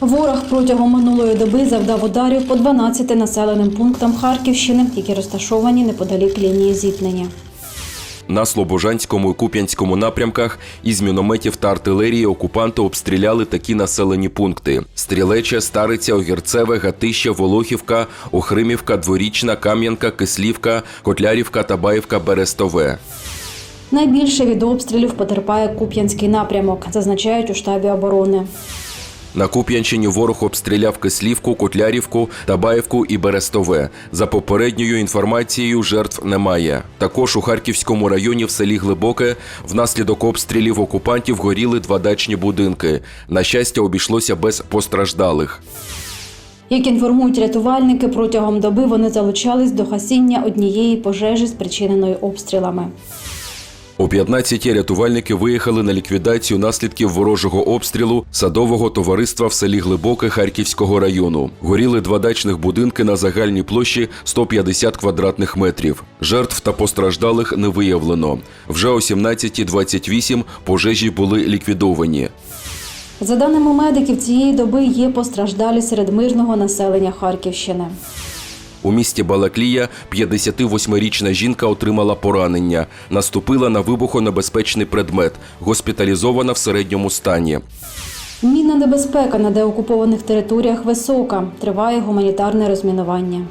Ворог протягом минулої доби завдав ударів по 12 населеним пунктам Харківщини, які розташовані неподалік лінії зіткнення. На Слобожанському і Куп'янському напрямках із мінометів та артилерії окупанти обстріляли такі населені пункти: Стрілече, Стариця, Огірцеве, Гатище, Волохівка, Охримівка, Дворічна, Кам'янка, Кислівка, Котлярівка, Табаївка, Берестове. Найбільше від обстрілів потерпає Куп'янський напрямок, зазначають у штабі оборони. На Куп'янщині ворог обстріляв Кислівку, Котлярівку, Табаївку і Берестове. За попередньою інформацією, жертв немає. Також у Харківському районі в селі Глибоке внаслідок обстрілів окупантів горіли два дачні будинки. На щастя, обійшлося без постраждалих. Як інформують рятувальники, протягом доби вони залучались до гасіння однієї пожежі, спричиненої обстрілами. О 15-ті рятувальники виїхали на ліквідацію наслідків ворожого обстрілу садового товариства в селі Глибоке Харківського району. Горіли два дачних будинки на загальній площі 150 квадратних метрів. Жертв та постраждалих не виявлено. Вже о 17.28 пожежі були ліквідовані. За даними медиків, цієї доби є постраждалі серед мирного населення Харківщини. У місті Балаклія 58-річна жінка отримала поранення, наступила на вибухонебезпечний предмет, госпіталізована в середньому стані. Мінна небезпека на деокупованих територіях висока. Триває гуманітарне розмінування.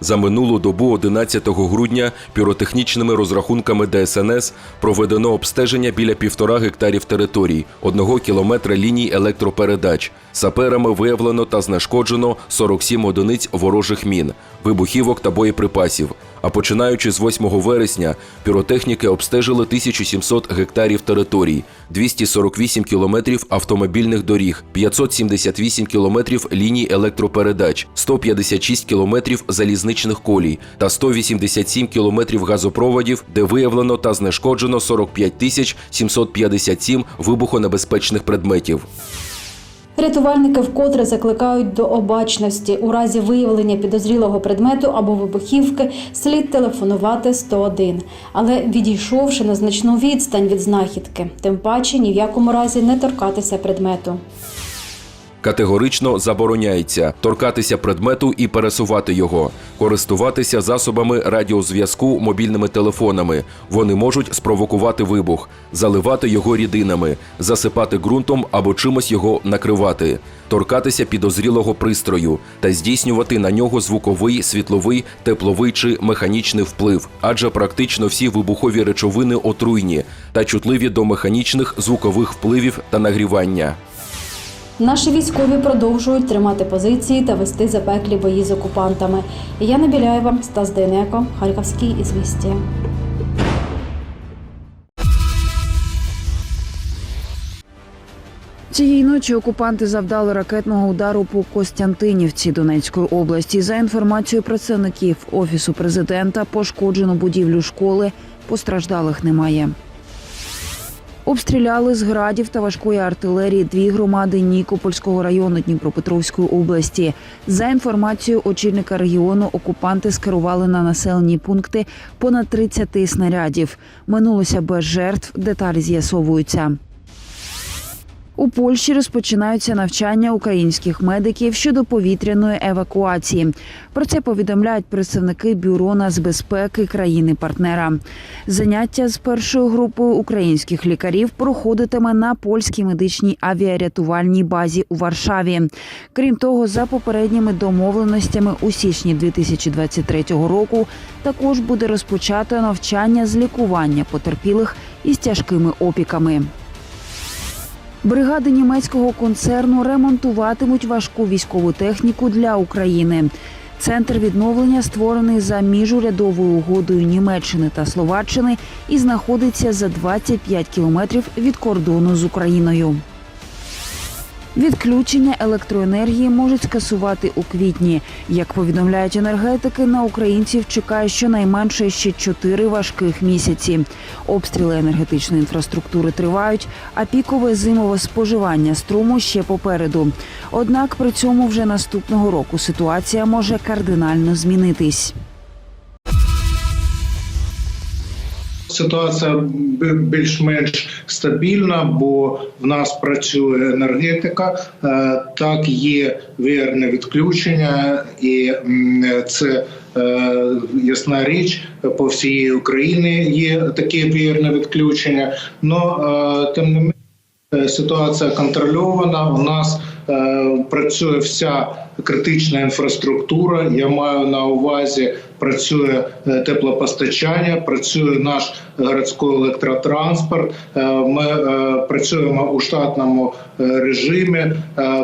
За минулу добу 11 грудня піротехнічними розрахунками ДСНС проведено обстеження біля півтора гектарів територій, одного кілометра ліній електропередач. Саперами виявлено та знешкоджено 47 одиниць ворожих мін, вибухівок та боєприпасів. А починаючи з 8 вересня, піротехніки обстежили 1700 гектарів територій, 248 кілометрів автомобільних доріг, 578 кілометрів ліній електропередач, 156 кілометрів залізничних колій та 187 кілометрів газопроводів, де виявлено та знешкоджено 45 тисяч 757 вибухонебезпечних предметів. Рятувальники вкотре закликають до обачності. У разі виявлення підозрілого предмету або вибухівки слід телефонувати 101, але відійшовши на значну відстань від знахідки, тим паче ні в якому разі не торкатися предмету. Категорично забороняється торкатися предмету і пересувати його, користуватися засобами радіозв'язку мобільними телефонами. Вони можуть спровокувати вибух, заливати його рідинами, засипати ґрунтом або чимось його накривати, торкатися підозрілого пристрою та здійснювати на нього звуковий, світловий, тепловий чи механічний вплив, адже практично всі вибухові речовини отруйні та чутливі до механічних звукових впливів та нагрівання. Наші військові продовжують тримати позиції та вести запеклі бої з окупантами. Яна Біляєва, Стас Дейнеко, Харківський ізвісті. Цієї ночі окупанти завдали ракетного удару по Костянтинівці Донецької області. За інформацією представників офісу президента, пошкоджено будівлю школи. Постраждалих немає. Обстріляли з градів та важкої артилерії дві громади Нікопольського району Дніпропетровської області. За інформацією очільника регіону, окупанти скерували на населені пункти понад 30 снарядів. Минулося без жертв. Деталі з'ясовуються. У Польщі розпочинаються навчання українських медиків щодо повітряної евакуації. Про це повідомляють представники бюро нацбезпеки країни-партнера. Заняття з першою групою українських лікарів проходитиме на польській медичній авіарятувальній базі у Варшаві. Крім того, за попередніми домовленостями у січні 2023 року також буде розпочато навчання з лікування потерпілих із тяжкими опіками. Бригади німецького концерну ремонтуватимуть важку військову техніку для України. Центр відновлення створений за міжурядовою угодою Німеччини та Словаччини і знаходиться за 25 кілометрів від кордону з Україною. Відключення електроенергії можуть скасувати у квітні. Як повідомляють енергетики, на українців чекає щонайменше ще чотири важких місяці. Обстріли енергетичної інфраструктури тривають, а пікове зимове споживання струму ще попереду. Однак при цьому вже наступного року ситуація може кардинально змінитись. Ситуація більш-менш стабільна, бо в нас працює енергетика. Е, Так, є вірне відключення, і це е, ясна річ по всій Україні є таке вірне відключення. Но тим не менше Е, Ситуація контрольована. У нас е, працює вся критична інфраструктура. Я маю на увазі працює е, теплопостачання, працює наш городський електротранспорт. Е, ми е, працюємо у штатному е, режимі. Е,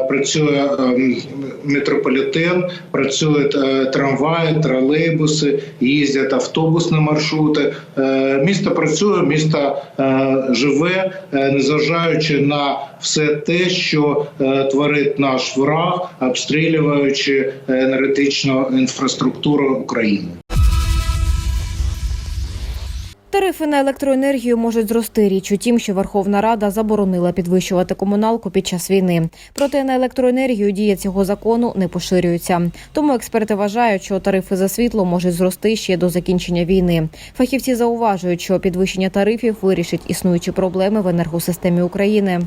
працює е, метрополітен, працюють е, трамваї, тролейбуси, їздять автобусні маршрути. Е, місто працює, місто е, живе, е, незважаючи на все те, що е, творить наш ворог, обстрілюючи енергетичну інфраструктуру України. Тарифи на електроенергію можуть зрости. Річ у тім, що Верховна Рада заборонила підвищувати комуналку під час війни. Проте на електроенергію дія цього закону не поширюється. Тому експерти вважають, що тарифи за світло можуть зрости ще до закінчення війни. Фахівці зауважують, що підвищення тарифів вирішить існуючі проблеми в енергосистемі України.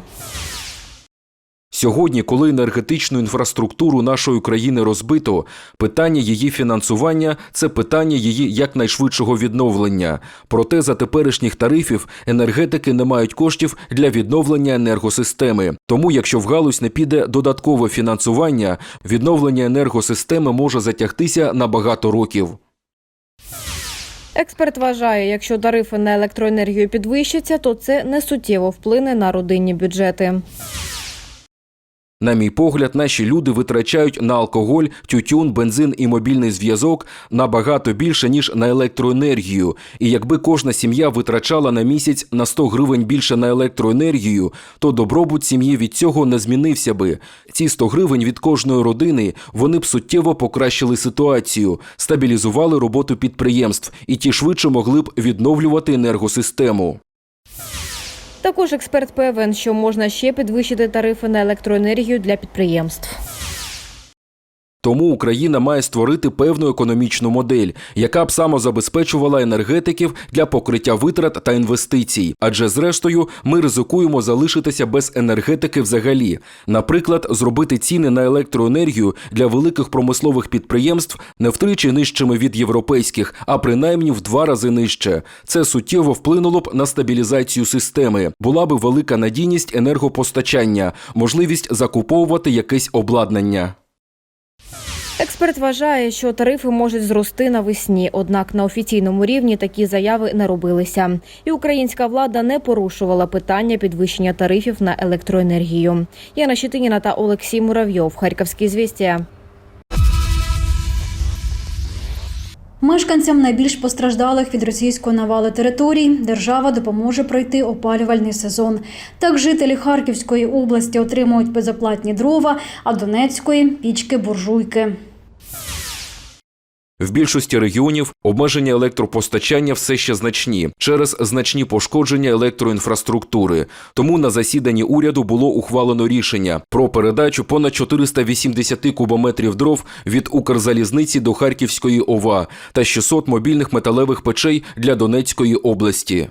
Сьогодні, коли енергетичну інфраструктуру нашої країни розбито, питання її фінансування це питання її якнайшвидшого відновлення. Проте за теперішніх тарифів енергетики не мають коштів для відновлення енергосистеми. Тому, якщо в галузь не піде додаткове фінансування, відновлення енергосистеми може затягтися на багато років. Експерт вважає, якщо тарифи на електроенергію підвищаться, то це не суттєво вплине на родинні бюджети. На мій погляд, наші люди витрачають на алкоголь, тютюн, бензин і мобільний зв'язок набагато більше ніж на електроенергію. І якби кожна сім'я витрачала на місяць на 100 гривень більше на електроенергію, то добробут сім'ї від цього не змінився би. Ці 100 гривень від кожної родини вони б суттєво покращили ситуацію, стабілізували роботу підприємств і ті швидше могли б відновлювати енергосистему. Також експерт певен, що можна ще підвищити тарифи на електроенергію для підприємств. Тому Україна має створити певну економічну модель, яка б самозабезпечувала енергетиків для покриття витрат та інвестицій. Адже зрештою ми ризикуємо залишитися без енергетики взагалі. Наприклад, зробити ціни на електроенергію для великих промислових підприємств не втричі нижчими від європейських, а принаймні в два рази нижче. Це суттєво вплинуло б на стабілізацію системи. Була би велика надійність енергопостачання, можливість закуповувати якесь обладнання. Експерт вважає, що тарифи можуть зрости навесні, однак на офіційному рівні такі заяви не робилися. І українська влада не порушувала питання підвищення тарифів на електроенергію. Яна Щетиніна та Олексій Муравйов. Харківські звістя. Мешканцям найбільш постраждалих від російської навали територій держава допоможе пройти опалювальний сезон. Так жителі Харківської області отримують безоплатні дрова, а Донецької пічки буржуйки. В більшості регіонів обмеження електропостачання все ще значні через значні пошкодження електроінфраструктури. Тому на засіданні уряду було ухвалено рішення про передачу понад 480 кубометрів дров від Укрзалізниці до Харківської ОВА та 600 мобільних металевих печей для Донецької області.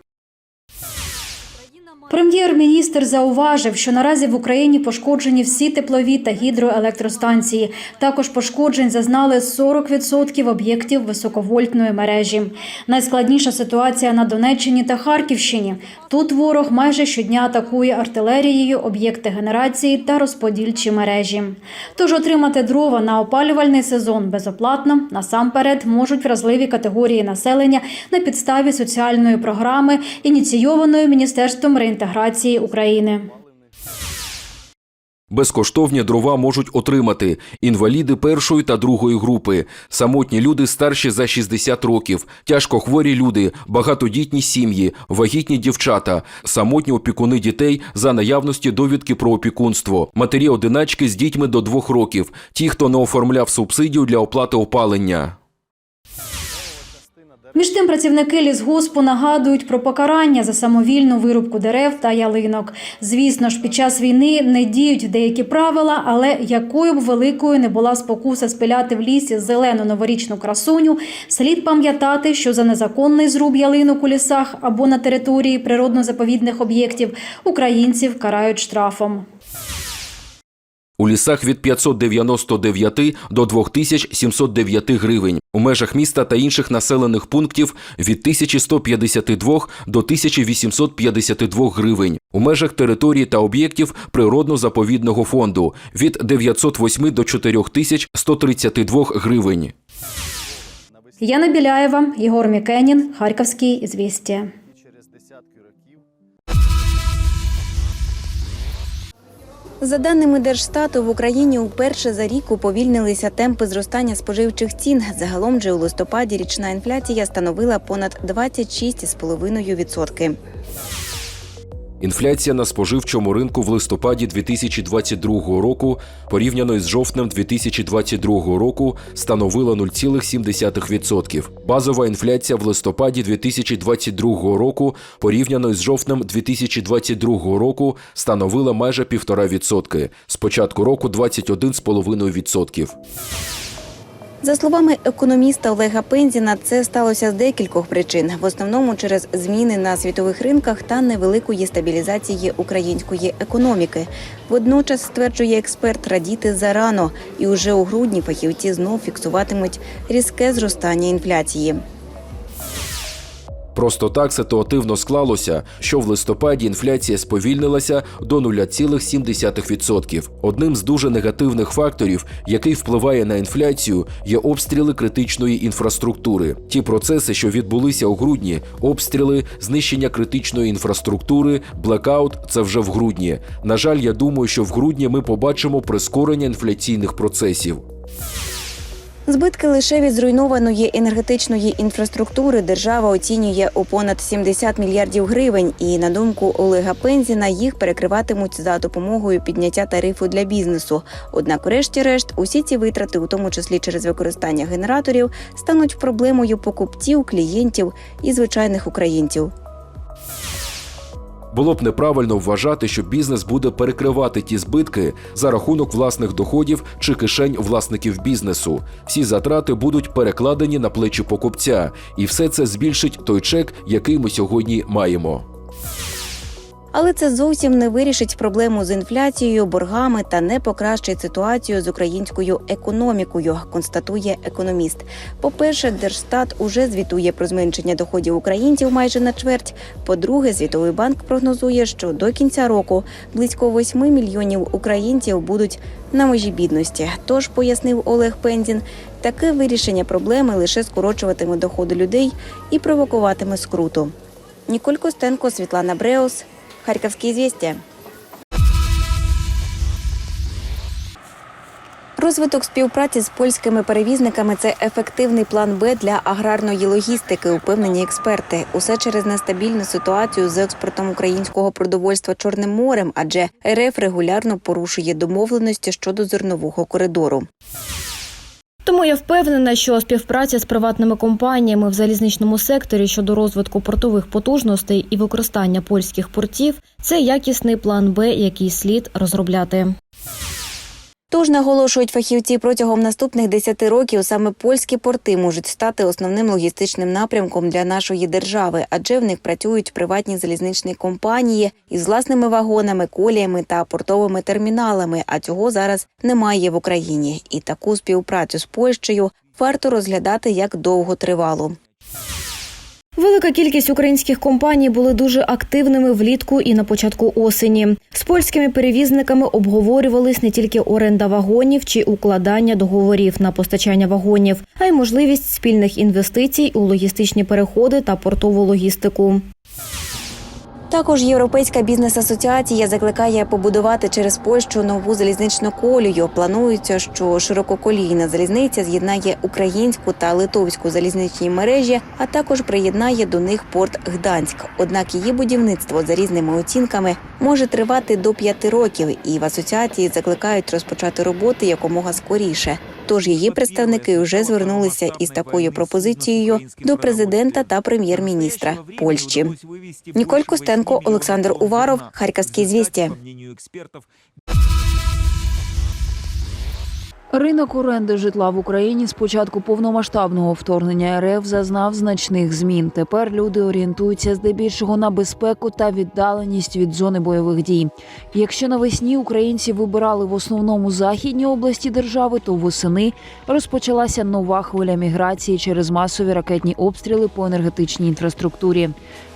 Прем'єр-міністр зауважив, що наразі в Україні пошкоджені всі теплові та гідроелектростанції. Також пошкоджень зазнали 40% об'єктів високовольтної мережі. Найскладніша ситуація на Донеччині та Харківщині. Тут ворог майже щодня атакує артилерією об'єкти генерації та розподільчі мережі. Тож отримати дрова на опалювальний сезон безоплатно насамперед можуть вразливі категорії населення на підставі соціальної програми, ініційованої Міністерством реінтеграції України. Безкоштовні дрова можуть отримати інваліди першої та другої групи, самотні люди старші за 60 років, тяжкохворі люди, багатодітні сім'ї, вагітні дівчата, самотні опікуни дітей за наявності довідки про опікунство, матері одиначки з дітьми до двох років, ті, хто не оформляв субсидію для оплати опалення. Між тим працівники лісгоспу нагадують про покарання за самовільну вирубку дерев та ялинок. Звісно ж, під час війни не діють деякі правила, але якою б великою не була спокуса спиляти в лісі зелену новорічну красуню, слід пам'ятати, що за незаконний зруб ялинок у лісах або на території природно-заповідних об'єктів українців карають штрафом. У лісах від 599 до 2709 гривень. У межах міста та інших населених пунктів від 1152 до 1852 гривень. У межах територій та об'єктів природно-заповідного фонду від 908 до 4132 гривень. Яна Біляєва, Єгор Мікенін, Харківський ізвістія. За даними Держстату, в Україні уперше за рік уповільнилися темпи зростання споживчих цін. Загалом же у листопаді річна інфляція становила понад 26,5%. Інфляція на споживчому ринку в листопаді 2022 року порівняно із жовтнем 2022 року становила 0,7%. Базова інфляція в листопаді 2022 року порівняно із жовтнем 2022 року становила майже 1,5%. З початку року 21,5%. За словами економіста Олега Пензіна, це сталося з декількох причин, в основному через зміни на світових ринках та невеликої стабілізації української економіки. Водночас стверджує експерт радіти зарано, і уже у грудні фахівці знов фіксуватимуть різке зростання інфляції. Просто так ситуативно склалося, що в листопаді інфляція сповільнилася до 0,7%. Одним з дуже негативних факторів, який впливає на інфляцію, є обстріли критичної інфраструктури. Ті процеси, що відбулися у грудні, обстріли, знищення критичної інфраструктури, блекаут це вже в грудні. На жаль, я думаю, що в грудні ми побачимо прискорення інфляційних процесів. Збитки лише від зруйнованої енергетичної інфраструктури держава оцінює у понад 70 мільярдів гривень. І на думку Олега Пензіна, їх перекриватимуть за допомогою підняття тарифу для бізнесу. Однак, врешті-решт, усі ці витрати, у тому числі через використання генераторів, стануть проблемою покупців, клієнтів і звичайних українців. Було б неправильно вважати, що бізнес буде перекривати ті збитки за рахунок власних доходів чи кишень власників бізнесу. Всі затрати будуть перекладені на плечі покупця, і все це збільшить той чек, який ми сьогодні маємо. Але це зовсім не вирішить проблему з інфляцією, боргами та не покращить ситуацію з українською економікою, констатує економіст. По-перше, Держстат уже звітує про зменшення доходів українців майже на чверть. По-друге, Світовий банк прогнозує, що до кінця року близько 8 мільйонів українців будуть на межі бідності. Тож пояснив Олег Пензін, таке вирішення проблеми лише скорочуватиме доходи людей і провокуватиме скруту. Ніколь Костенко, Світлана Бреус, Харківські звістя. Розвиток співпраці з польськими перевізниками це ефективний план Б для аграрної логістики, упевнені експерти. Усе через нестабільну ситуацію з експортом українського продовольства Чорним морем, адже РФ регулярно порушує домовленості щодо зернового коридору. Тому я впевнена, що співпраця з приватними компаніями в залізничному секторі щодо розвитку портових потужностей і використання польських портів це якісний план Б, який слід розробляти. Тож наголошують фахівці протягом наступних 10 років саме польські порти можуть стати основним логістичним напрямком для нашої держави, адже в них працюють приватні залізничні компанії із власними вагонами, коліями та портовими терміналами. А цього зараз немає в Україні. І таку співпрацю з Польщею варто розглядати як довготривалу. Велика кількість українських компаній були дуже активними влітку і на початку осені. З польськими перевізниками обговорювались не тільки оренда вагонів чи укладання договорів на постачання вагонів, а й можливість спільних інвестицій у логістичні переходи та портову логістику. Також Європейська бізнес-асоціація закликає побудувати через Польщу нову залізничну колію. Планується, що ширококолійна залізниця з'єднає українську та литовську залізничні мережі, а також приєднає до них порт Гданськ. Однак її будівництво за різними оцінками може тривати до п'яти років, і в асоціації закликають розпочати роботи якомога скоріше. Тож її представники вже звернулися із такою пропозицією до президента та прем'єр-міністра Польщі. Ніколь Костенко, Олександр Уваров, Харківські звісті. Ринок оренди житла в Україні з початку повномасштабного вторгнення РФ зазнав значних змін. Тепер люди орієнтуються здебільшого на безпеку та віддаленість від зони бойових дій. Якщо навесні українці вибирали в основному західні області держави, то восени розпочалася нова хвиля міграції через масові ракетні обстріли по енергетичній інфраструктурі.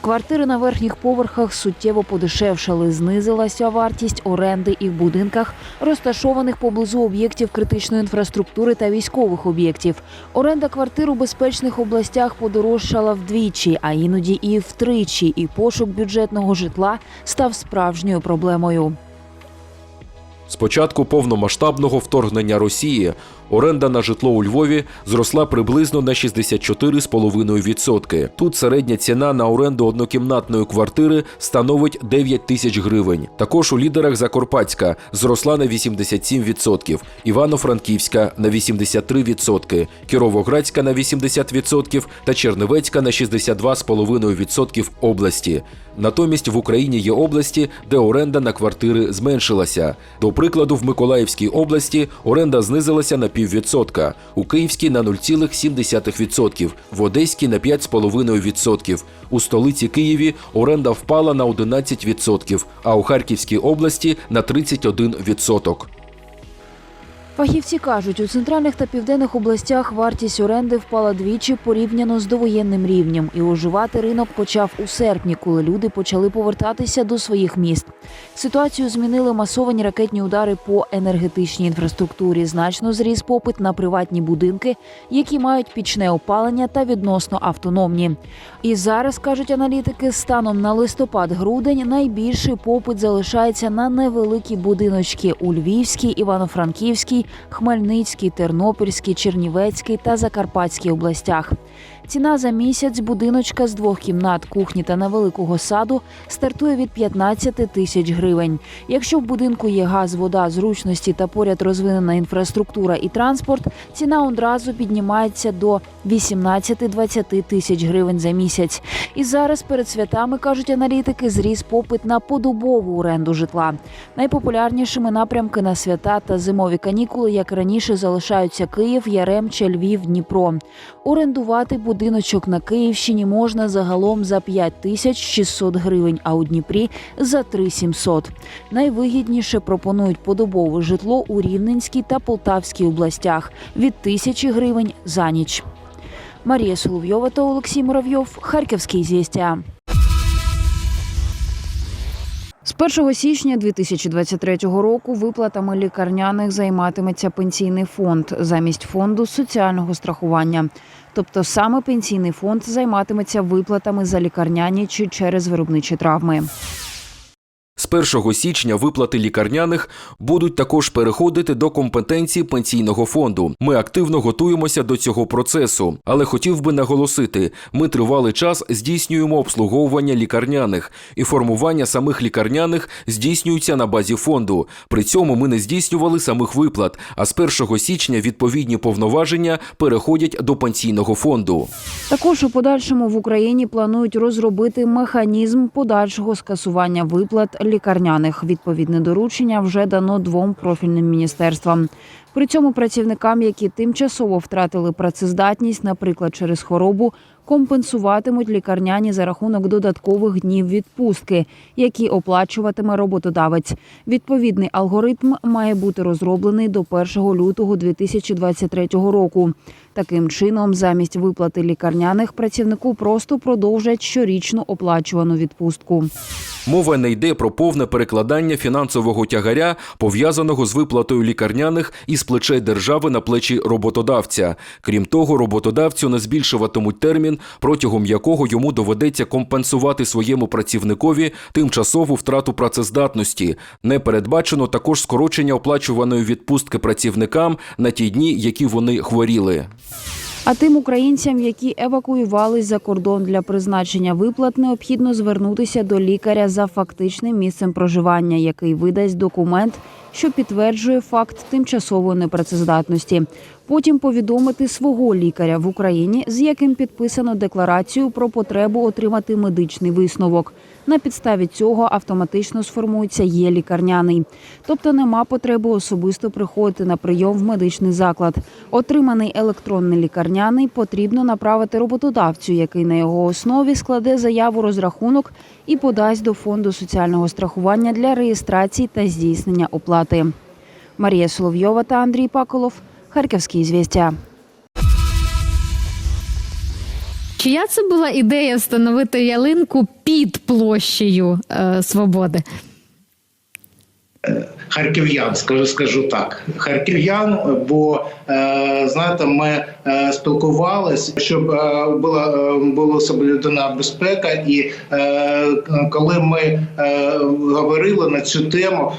Квартири на верхніх поверхах суттєво подешевшали. Знизилася вартість оренди і в будинках, розташованих поблизу об'єктів критичної інфраструктури та військових об'єктів. Оренда квартир у безпечних областях подорожчала вдвічі, а іноді і втричі. І пошук бюджетного житла став справжньою проблемою. З початку повномасштабного вторгнення Росії оренда на житло у Львові зросла приблизно на 64,5%. Тут середня ціна на оренду однокімнатної квартири становить 9 тисяч гривень. Також у лідерах Закарпатська зросла на 87%, Івано-Франківська на 83%, Кіровоградська на 80% та Чернівецька на 62,5% області. Натомість в Україні є області, де оренда на квартири зменшилася. До прикладу, в Миколаївській області оренда знизилася на піввідсотка, у Київській на 0,7%, в Одеській на 5,5%. У столиці Києві оренда впала на 11%, а у Харківській області на 31%. Фахівці кажуть, у центральних та південних областях вартість оренди впала двічі порівняно з довоєнним рівнем, і оживати ринок почав у серпні, коли люди почали повертатися до своїх міст. Ситуацію змінили масовані ракетні удари по енергетичній інфраструктурі. Значно зріс попит на приватні будинки, які мають пічне опалення та відносно автономні. І зараз кажуть аналітики, станом на листопад-грудень найбільший попит залишається на невеликі будиночки у Львівській, Івано-Франківській, Хмельницькій, Тернопільській, Чернівецькій та Закарпатській областях. Ціна за місяць будиночка з двох кімнат, кухні та невеликого саду стартує від 15 тисяч гривень. Якщо в будинку є газ, вода, зручності та поряд розвинена інфраструктура і транспорт, ціна одразу піднімається до 18-20 тисяч гривень за місяць. І зараз перед святами кажуть аналітики, зріс попит на подобову оренду житла. Найпопулярнішими напрямки на свята та зимові канікули, як раніше, залишаються Київ, Яремча, Львів, Дніпро. Орендувати будиночок на Київщині можна загалом за 5 тисяч 600 гривень, а у Дніпрі за 3 700. Найвигідніше пропонують подобове житло у Рівненській та Полтавській областях від тисячі гривень за ніч. Марія Соловйова та Олексій Муравйов. Харківські звістя. З 1 січня 2023 року виплатами лікарняних займатиметься пенсійний фонд замість фонду соціального страхування. Тобто саме пенсійний фонд займатиметься виплатами за лікарняні чи через виробничі травми. З 1 січня виплати лікарняних будуть також переходити до компетенції пенсійного фонду. Ми активно готуємося до цього процесу, але хотів би наголосити: ми тривалий час здійснюємо обслуговування лікарняних, і формування самих лікарняних здійснюється на базі фонду. При цьому ми не здійснювали самих виплат. А з 1 січня відповідні повноваження переходять до пенсійного фонду. Також у подальшому в Україні планують розробити механізм подальшого скасування виплат лікарняних. Відповідне доручення вже дано двом профільним міністерствам. При цьому працівникам, які тимчасово втратили працездатність, наприклад, через хворобу, компенсуватимуть лікарняні за рахунок додаткових днів відпустки, які оплачуватиме роботодавець. Відповідний алгоритм має бути розроблений до 1 лютого 2023 року. Таким чином, замість виплати лікарняних працівнику просто продовжать щорічну оплачувану відпустку. Мова не йде про повне перекладання фінансового тягаря, пов'язаного з виплатою лікарняних із плечей держави на плечі роботодавця. Крім того, роботодавцю не збільшуватимуть термін, протягом якого йому доведеться компенсувати своєму працівникові тимчасову втрату працездатності. Не передбачено також скорочення оплачуваної відпустки працівникам на ті дні, які вони хворіли. А тим українцям, які евакуювались за кордон для призначення виплат, необхідно звернутися до лікаря за фактичним місцем проживання, який видасть документ, що підтверджує факт тимчасової непрацездатності. Потім повідомити свого лікаря в Україні, з яким підписано декларацію про потребу отримати медичний висновок. На підставі цього автоматично сформується є лікарняний, тобто нема потреби особисто приходити на прийом в медичний заклад. Отриманий електронний лікарняний потрібно направити роботодавцю, який на його основі складе заяву розрахунок і подасть до фонду соціального страхування для реєстрації та здійснення оплати. Марія Соловйова та Андрій Паколов. Харківські звістя. Чия це була ідея встановити ялинку під площею е, свободи? Харків'ян, скажу, скажу так. Харків'ян, бо е, знаєте, ми е, спілкувалися, щоб е, була була соблюдена безпека, і коли ми говорили на цю тему,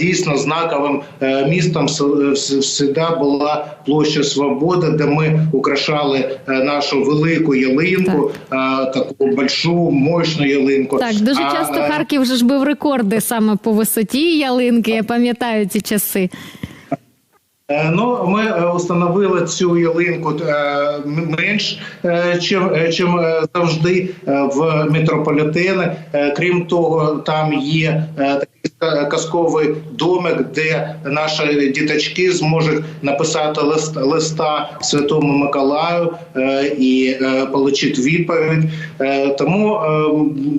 дійсно знаковим містом завжди була площа Свободи, де ми украшали нашу велику ялинку, е, таку большу, мощну ялинку. Так, дуже часто е, Харків вже ж бив рекорди саме по висоті ялинки. Я пам'ятаю ці часи. Е, Ну, ми е, установили цю ялинку е, менш чим, чим завжди в метрополітени. Крім того, там є такий ка- казковий домик, де наші діточки зможуть написати лист, листа Святому Миколаю і отримати відповідь. Тому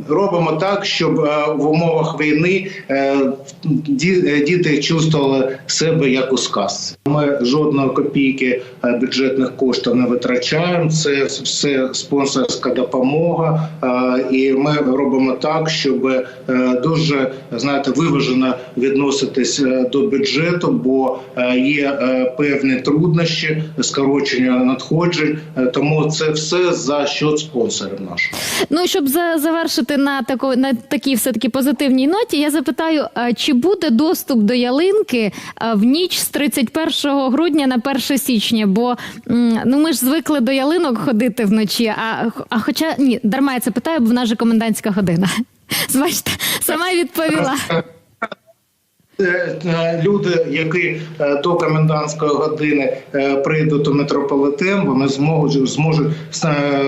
робимо так, щоб в умовах війни ді- діти чувствували себе як у сказці. Ми жодної копійки е, бюджетних коштів не витрачаємо. Це все спонсорська допомога, е, і ми робимо так, щоб е, дуже знаєте, виважено відноситись до бюджету, бо є певні труднощі, скорочення надходжень. Тому це все за счет спонсорів наших. Ну і щоб за- завершити на тако на такій все таки позитивній ноті, я запитаю, чи буде доступ до ялинки в ніч з 31 грудня на 1 січня? Бо ну ми ж звикли до ялинок ходити вночі. А, а хоча ні, дарма я це питаю, бо в нас же комендантська година. Бачите, сама відповіла. Е, е, Люди, які е, до комендантської години прийдуть у метрополітен, вони зможуть зможуть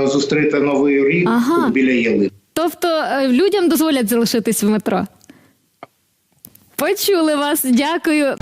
зустріти новий рік Ага. біля ялинки. Тобто людям дозволять залишитись в метро. Почули вас, дякую.